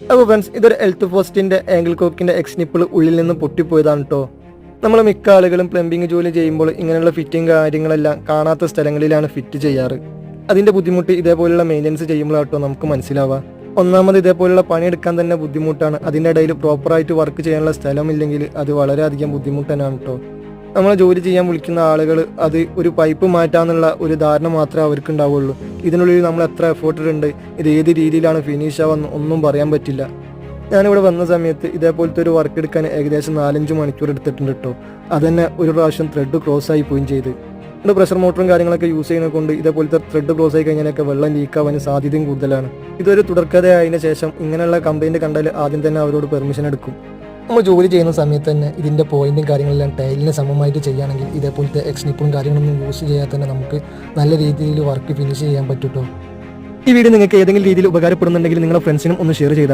അപ്പോൾ ഫ്രണ്ട്സ് ഇതൊരു എൽത്ത് പോസ്റ്റിന്റെ ആംഗിൾ കോക്കിന്റെ എക്സ് നിപ്പിൾ ഉള്ളിൽ നിന്ന് പൊട്ടിപ്പോയതാണ് കേട്ടോ നമ്മൾ മിക്ക ആളുകളും പ്ലംബിംഗ് ജോലി ചെയ്യുമ്പോൾ ഇങ്ങനെയുള്ള ഫിറ്റിംഗ് കാര്യങ്ങളെല്ലാം കാണാത്ത സ്ഥലങ്ങളിലാണ് ഫിറ്റ് ചെയ്യാറ്. അതിന്റെ ബുദ്ധിമുട്ട് ഇതേപോലെയുള്ള മെയിന്റനൻസ് ചെയ്യുമ്പോഴാട്ടോ നമുക്ക് മനസ്സിലാവുക. ഒന്നാമത് ഇതേപോലുള്ള പണിയെടുക്കാൻ തന്നെ ബുദ്ധിമുട്ടാണ്. അതിന്റെ ഇടയിൽ പ്രോപ്പറായിട്ട് വർക്ക് ചെയ്യാനുള്ള സ്ഥലമില്ലെങ്കിൽ അത് വളരെയധികം ബുദ്ധിമുട്ട് തന്നെയാണ് കേട്ടോ നമ്മൾ ജോലി ചെയ്യാൻ വിളിക്കുന്ന ആളുകൾ അത് ഒരു പൈപ്പ് മാറ്റാന്നുള്ള ഒരു ധാരണ മാത്രമേ അവർക്ക് ഉണ്ടാവുള്ളൂ ഇതിനുള്ളിൽ നമ്മൾ എത്ര എഫേർട്ട് ഇടുന്നുണ്ട് ഇത് ഏത് രീതിയിലാണ് ഫിനിഷ് ആവുമെന്ന് ഒന്നും പറയാൻ പറ്റില്ല. ഞാനിവിടെ വന്ന സമയത്ത് ഇതേപോലത്തെ ഒരു വർക്ക് എടുക്കാൻ ഏകദേശം നാലഞ്ച് മണിക്കൂർ എടുത്തിട്ടുണ്ട് കേട്ടോ അതന്നെ ഒരു പ്രാവശ്യം ത്രെഡ് ക്രോസ് ആയി പോവുകയും ചെയ്ത്. ഇവിടെ പ്രഷർ മോട്ടറും കാര്യങ്ങളൊക്കെ യൂസ് ചെയ്യുന്നത് കൊണ്ട് ഇതേപോലത്തെ ത്രെഡ് ക്രോസ് ആയി കഴിഞ്ഞാലൊക്കെ വെള്ളം ലീക്ക് ആവാൻ സാധ്യതയും കൂടുതലാണ്. ഇതൊരു തുടർക്കഥയായതിനു ശേഷം ഇങ്ങനെയുള്ള കംപ്ലൈന്റ് കണ്ടാൽ ആദ്യം തന്നെ അവരോട് പെർമിഷൻ എടുക്കും. നമ്മൾ ജോലി ചെയ്യുന്ന സമയത്ത് തന്നെ ഇതിന്റെ പോയിന്റും കാര്യങ്ങളെല്ലാം ടൈലിന് സമമായിട്ട് ചെയ്യുകയാണെങ്കിൽ ഇതേപോലത്തെ എക്സ്നിപ്പും കാര്യങ്ങളൊന്നും യൂസ് ചെയ്യാതെ തന്നെ നമുക്ക് നല്ല രീതിയിൽ വർക്ക് ഫിനിഷ് ചെയ്യാൻ പറ്റും ഈ വീഡിയോ നിങ്ങൾക്ക് ഏതെങ്കിലും രീതിയിൽ ഉപകാരപ്പെടുന്നുണ്ടെങ്കിൽ നിങ്ങളുടെ ഫ്രണ്ട്സിനും ഒന്ന് ഷെയർ ചെയ്താൽ